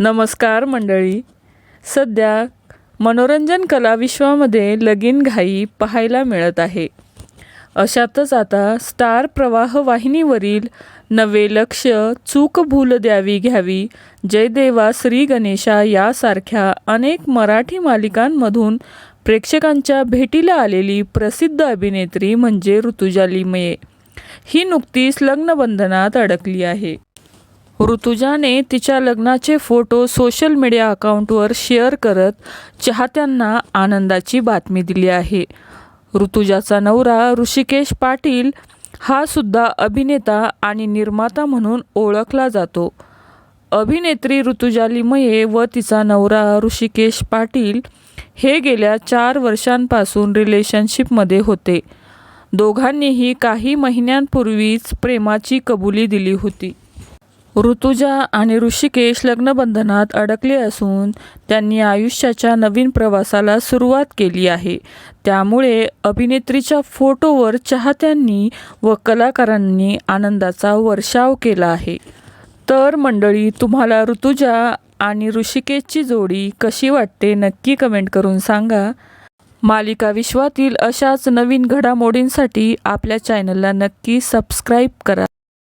नमस्कार मंडळी. सध्या मनोरंजन कला विश्वामध्ये लगीन घाई पाहायला मिळत आहे. अशातच आता स्टार प्रवाह वाहिनीवरील नवे लक्ष चूक भूल द्यावी घ्यावी जयदेवा श्री गणेशा यासारख्या अनेक मराठी मालिकांमधून प्रेक्षकांच्या भेटीला आलेली प्रसिद्ध अभिनेत्री म्हणजे ऋतुजा लिमये. ही नुकतीच लग्नबंधनात अडकली आहे. ऋतुजाने तिच्या लग्नाचे फोटो सोशल मीडिया अकाउंटवर शेअर करत चाहत्यांना आनंदाची बातमी दिली आहे. ऋतुजाचा नवरा ऋषिकेश पाटील हा सुद्धा अभिनेता आणि निर्माता म्हणून ओळखला जातो. अभिनेत्री ऋतुजाली मये व तिचा नवरा ऋषिकेश पाटील हे गेल्या चार वर्षांपासून रिलेशनशिपमध्ये होते. दोघांनीही काही महिन्यांपूर्वीच प्रेमाची कबुली दिली होती. ऋतुजा आणि ऋषिकेश लग्नबंधनात अडकले असून त्यांनी आयुष्याच्या नवीन प्रवासाला सुरुवात केली आहे. त्यामुळे अभिनेत्रीच्या फोटोवर चाहत्यांनी व कलाकारांनी आनंदाचा वर्षाव केला आहे. तर मंडळी तुम्हाला ऋतुजा आणि ऋषिकेशची जोडी कशी वाटते नक्की कमेंट करून सांगा. मालिका विश्वातील अशाच नवीन घडामोडींसाठी आपल्या चॅनलला नक्की सबस्क्राईब करा.